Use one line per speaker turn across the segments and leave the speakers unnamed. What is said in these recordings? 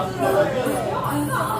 아,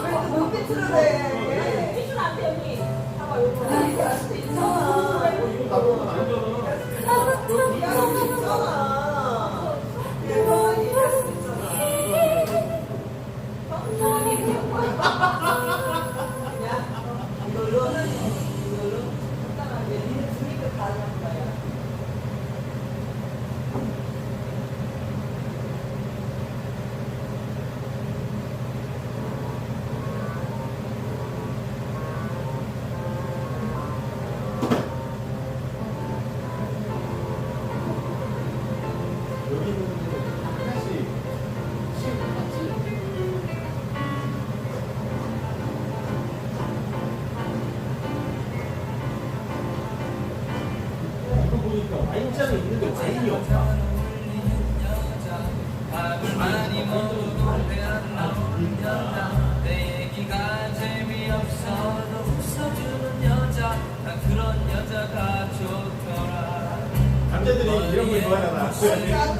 Y자가
있는데 Y이 남자들이 이런 걸 좋아하잖아.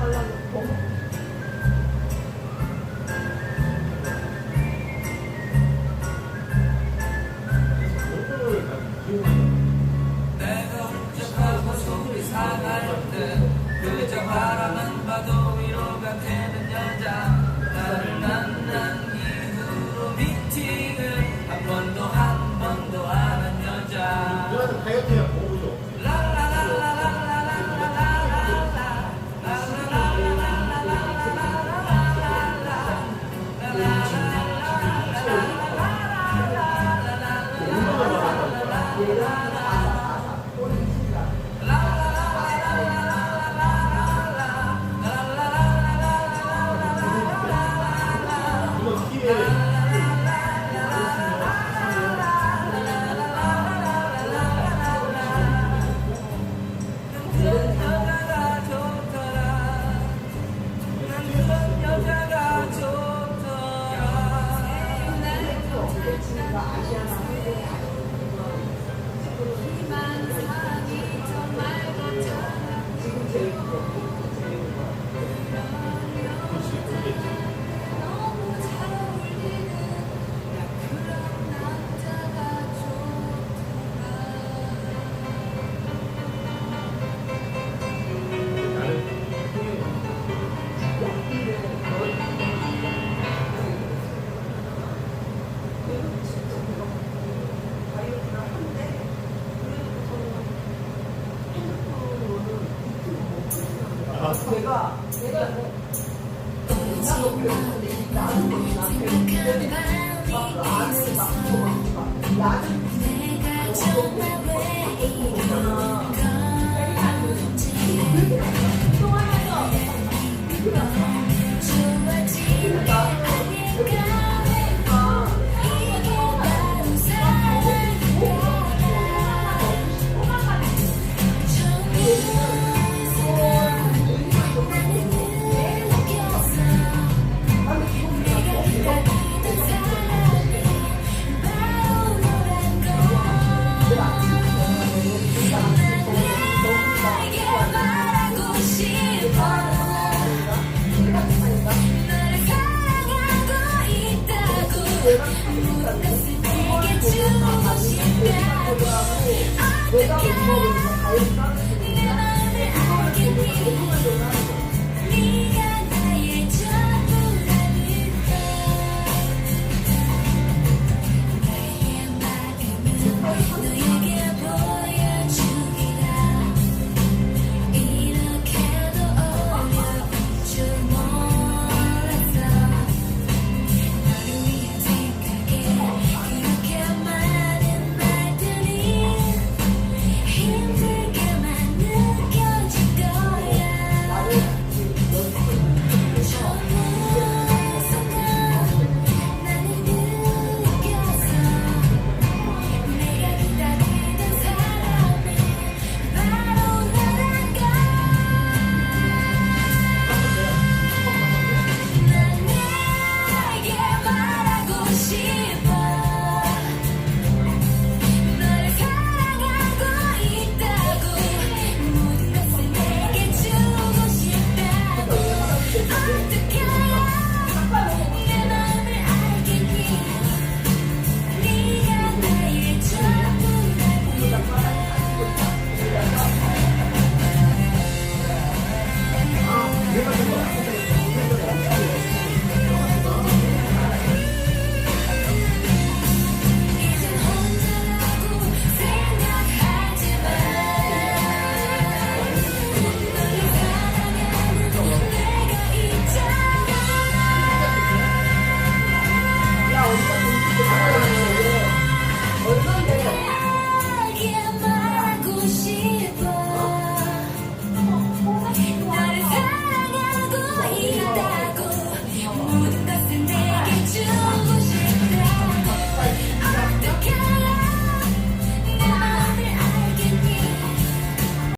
달라고.
내가
내가 나도 그랬는데 나는 나한테 막 나한테 막 나는
그동안에서